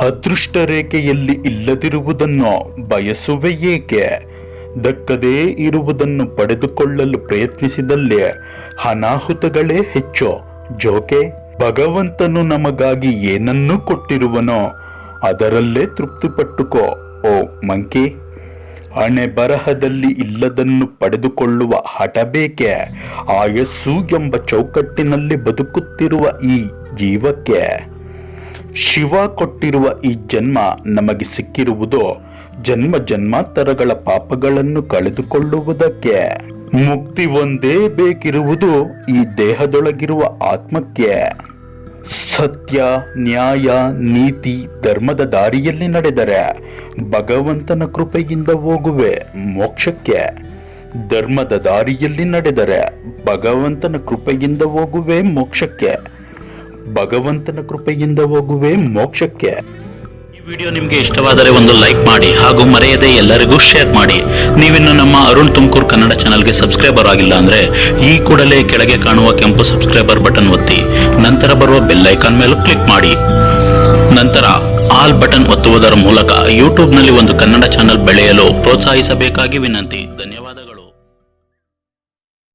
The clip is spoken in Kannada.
ಅದೃಷ್ಟ ರೇಖೆಯಲ್ಲಿ ಇಲ್ಲದಿರುವುದನ್ನು ಬಯಸುವೆ ಏಕೆ? ದಕ್ಕದೇ ಇರುವುದನ್ನು ಪಡೆದುಕೊಳ್ಳಲು ಪ್ರಯತ್ನಿಸಿದಲ್ಲಿ ಅನಾಹುತಗಳೇ ಹೆಚ್ಚು. ಜೋಕೆ, ಭಗವಂತನು ನಮಗಾಗಿ ಏನನ್ನೂ ಕೊಟ್ಟಿರುವನೋ ಅದರಲ್ಲೇ ತೃಪ್ತಿಪಟ್ಟುಕೋ, ಓ ಮಂಕಿ. ಹಣೆ ಬರಹದಲ್ಲಿ ಇಲ್ಲದನ್ನು ಪಡೆದುಕೊಳ್ಳುವ ಹಠ ಬೇಕೆ? ಆಯಸ್ಸು ಎಂಬ ಚೌಕಟ್ಟಿನಲ್ಲಿ ಬದುಕುತ್ತಿರುವ ಈ ಜೀವಕ್ಕೆ ಶಿವ ಕೊಟ್ಟಿರುವ ಈ ಜನ್ಮ ನಮಗೆ ಸಿಕ್ಕಿರುವುದು? ಜನ್ಮ ಜನ್ಮಾಂತರಗಳ ಪಾಪಗಳನ್ನು ಕಳೆದುಕೊಳ್ಳುವುದಕ್ಕೆ ಮುಕ್ತಿ ಒಂದೇ ಬೇಕಿರುವುದು ಈ ದೇಹದೊಳಗಿರುವ ಆತ್ಮಕ್ಕೆ. ಸತ್ಯ, ನ್ಯಾಯ, ನೀತಿ, ಧರ್ಮದ ದಾರಿಯಲ್ಲಿ ನಡೆದರೆ ಭಗವಂತನ ಕೃಪೆಯಿಂದ ಹೋಗುವೆ ಮೋಕ್ಷಕ್ಕೆ. ಧರ್ಮದ ದಾರಿಯಲ್ಲಿ ನಡೆದರೆ ಭಗವಂತನ ಕೃಪೆಯಿಂದ ಹೋಗುವೆ ಮೋಕ್ಷಕ್ಕೆ. ಭಗವಂತನ ಕೃಪೆಯಿಂದ ಹೋಗುವೆ ಮೋಕ್ಷಕ್ಕೆ. ವಿಡಿಯೋ ನಿಮಗೆ ಇಷ್ಟವಾದರೆ ಒಂದು ಲೈಕ್ ಮಾಡಿ ಹಾಗೂ ಮರೆಯದೆ ಎಲ್ಲರಿಗೂ ಶೇರ್ ಮಾಡಿ. ನೀವಿನ್ನು ನಮ್ಮ ಅರುಣ್ ತುಮಕೂರು ಕನ್ನಡ ಚಾನಲ್ಗೆ ಸಬ್ಸ್ಕ್ರೈಬರ್ ಆಗಿಲ್ಲ ಅಂದ್ರೆ ಈ ಕೂಡಲೇ ಕೆಳಗೆ ಕಾಣುವ ಕೆಂಪು ಸಬ್ಸ್ಕ್ರೈಬರ್ ಬಟನ್ ಒತ್ತಿ. ನಂತರ ಬರುವ ಬೆಲ್ ಐಕಾನ್ ಮೇಲೂ ಕ್ಲಿಕ್ ಮಾಡಿ. ನಂತರ ಆಲ್ ಬಟನ್ ಒತ್ತುವುದರ ಮೂಲಕ ಯೂಟ್ಯೂಬ್ನಲ್ಲಿ ಒಂದು ಕನ್ನಡ ಚಾನಲ್ ಬೆಳೆಯಲು ಪ್ರೋತ್ಸಾಹಿಸಬೇಕಾಗಿ ವಿನಂತಿ.